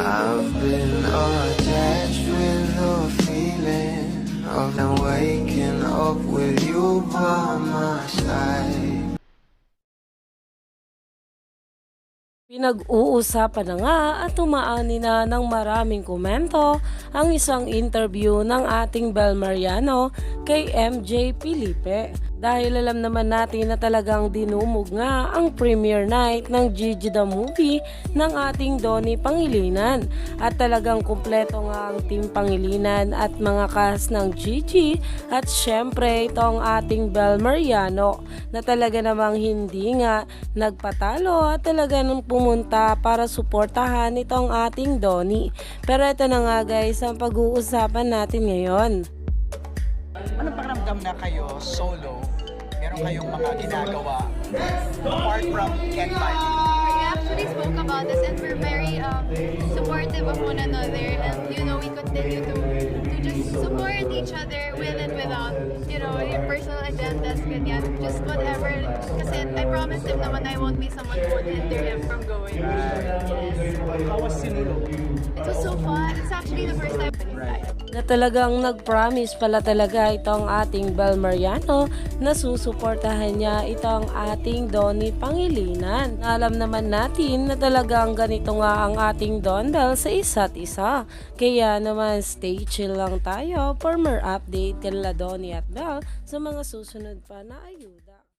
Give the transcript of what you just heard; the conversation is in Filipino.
I've been attached with the feeling of them waking up with you by my side. Pinag-uusapan na nga at tumaani na ng maraming komento ang isang interview ng ating Bel Mariano kay MJ Felipe. Dahil alam naman natin na talagang dinumog nga ang premiere night ng Gigi the Movie ng ating Donnie Pangilinan. At talagang kumpleto nga ang team Pangilinan at mga cast ng Gigi at syempre itong ating Bel Mariano na talaga namang hindi nga nagpatalo at talaga nang pumunta para suportahan itong ating Donnie. Pero ito na nga guys ang pag-uusapan natin ngayon. Anong pakiramdam na kayo solo? Meron kayong mga ginagawa apart from Ken Bali? We actually spoke about this and we're very um, supportive of one another and you know we continue to to just support each other with and without you know your personal agendas ganyan. Just whatever kasi I promised him naman I won't be someone who would hinder him from going. Yes the first time na talagang nag-promise pala talaga itong ating Bel Mariano na susuportahan niya itong ating Donnie Pangilinan. Alam naman natin na talagang ganito nga ang ating Don Bell sa isa't isa. Kaya naman stay chill lang tayo for more update kanila Donnie at Bell sa mga susunod pa na ayuda.